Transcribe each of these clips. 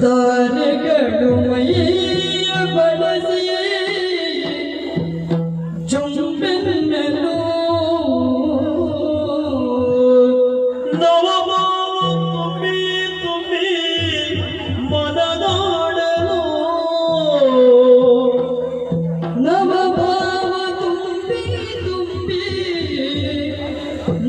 ತಾರೆಗಳು ಮೈ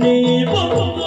నీ పొమ్ము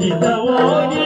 ಹಿತವಾಗಿ